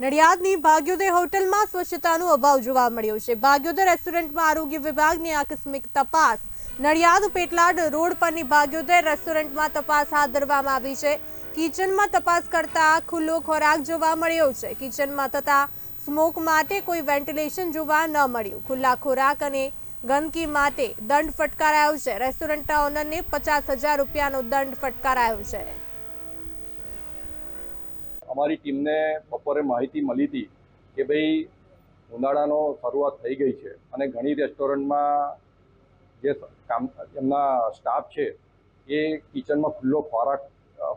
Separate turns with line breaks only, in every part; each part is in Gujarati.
નડિયાદની ભાગ્યોદય હોટલમાં સ્વચ્છતાનો અભાવ જોવા મળ્યો છે. ભાગ્યોદય રેસ્ટોરન્ટમાં આરોગ્ય વિભાગની આકસ્મિક તપાસ. નડિયાદ પેટલાડ રોડ પરની ભાગ્યોદય રેસ્ટોરન્ટમાં તપાસ હાથ ધરવામાં આવી છે. કિચનમાં તપાસ કરતા ખુલ્લો ખોરાક જોવા મળ્યો છે. કિચનમાં થતા સ્મોક માટે કોઈ વેન્ટિલેશન જોવા ન મળ્યું. ખુલ્લા ખોરાક અને ગંદકી માટે દંડ ફટકારાયો છે. રેસ્ટોરન્ટના ઓનરને પચાસ હજાર રૂપિયાનો દંડ ફટકારાયો છે.
અમારી ટીમને બપોરે માહિતી મળી હતી કે ભાઈ ઉનાળાનો શરૂઆત થઈ ગઈ છે અને ઘણી રેસ્ટોરન્ટમાં જે કામ, એમના સ્ટાફ છે, એ કિચનમાં ખુલ્લો ખોરાક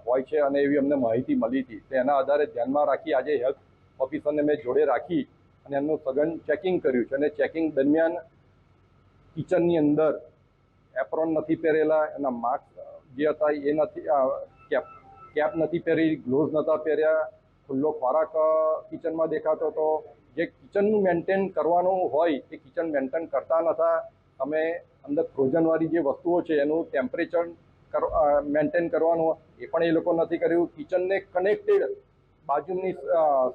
હોય છે અને એવી અમને માહિતી મળી હતી. તો એના આધારે ધ્યાનમાં રાખી આજે હેલ્થ ઓફિસરને મેં જોડે રાખી અને એમનું સઘન ચેકિંગ કર્યું છે અને ચેકિંગ દરમિયાન કિચનની અંદર એપ્રોન નથી પહેરેલા, એના માસ્ક જે હતા એ નથી કેપ નથી પહેરી ગ્લોવ્સ નહોતા પહેર્યા, ખુલ્લો ખોરાક કિચનમાં દેખાતો હતો. જે કિચનનું મેન્ટેન કરવાનું હોય, એ કિચન મેન્ટેન કરતા નહોતા અમે અંદર ફ્રોઝનવાળી જે વસ્તુઓ છે, એનું ટેમ્પરેચર મેન્ટેન કરવાનું એ પણ એ લોકો નથી કર્યું. કિચનને કનેક્ટેડ બાજુની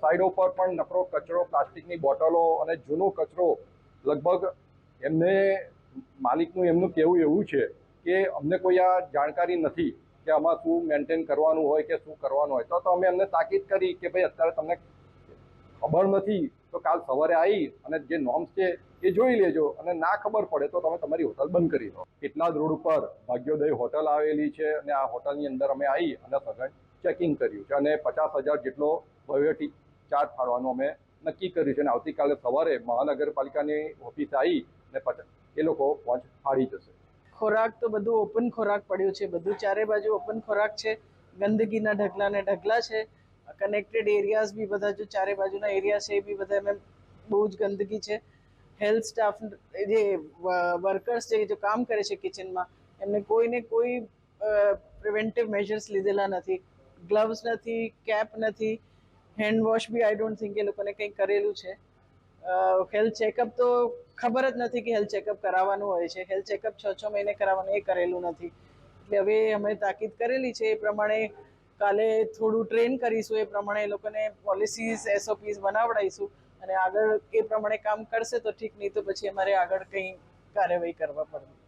સાઈડો પર પણ નકરો કચરો, પ્લાસ્ટિકની બોટલો અને જૂનો કચરો લગભગ એમને માલિકનું એમનું કહેવું એવું છે કે અમને કોઈ આ જાણકારી નથી. કે આમાં શું મેન્ટેન કરવાનું હોય કે શું કરવાનું હોય. તો તો અમે એમને તાકીદ કરી કે ભાઈ અત્યારે તમને ખબર નથી, તો કાલ સવારે આવી અને જે નોર્મ્સ છે એ જોઈ લેજો અને ના ખબર પડે તો તમે તમારી હોટલ બંધ કરી દો. કેટલાદ રોડ ઉપર ભાગ્યોદય હોટલ આવેલી છે અને આ હોટલની અંદર અમે આવી અને સઘન ચેકિંગ કર્યું છે અને પચાસ હજાર જેટલો વહીવટી ચાર્જ ફાળવાનું અમે નક્કી કર્યું છે અને આવતીકાલે સવારે મહાનગરપાલિકાની ઓફિસ આવી અને એ લોકો પહોંચ ફાળી જશે.
ખોરાક તો બધું ઓપન ખોરાક પડ્યું છે. બધું ચારે બાજુ ઓપન ખોરાક છે. ગંદકીના ઢગલા ને ઢગલા છે. કનેક્ટેડ એરિયાઝ બી બધા જો ચારે બાજુના એરિયા છે એ બી બધા એમ બહુ જ ગંદકી છે. હેલ્થ સ્ટાફ જે વર્કર્સ છે જે કામ કરે છે કિચનમાં એમને કોઈને કોઈ પ્રિવેન્ટિવ મેજર્સ લીધેલા નથી. ગ્લવ્સ નથી કેપ નથી. હેન્ડ વોશ બી આઈ ડોન્ટ થિંક એ લોકોને કંઈ કરેલું છે. હેલ્થ ચેકઅપ તો ખબર જ નથી કે હેલ્થ ચેકઅપ કરાવવાનું હોય છે. હેલ્થ ચેકઅપ છ છ મહિને કરાવવાનું, એ કરેલું નથી. એટલે હવે અમે તાકીદ કરેલી છે એ પ્રમાણે કાલે થોડું ટ્રેન કરીશું. એ પ્રમાણે એ લોકોને પોલિસીસ એસઓપીસ બનાવડાવીશું અને આગળ એ પ્રમાણે કામ કરશે તો ઠીક, નહીં તો પછી અમારે આગળ કંઈ કાર્યવાહી કરવા પડે.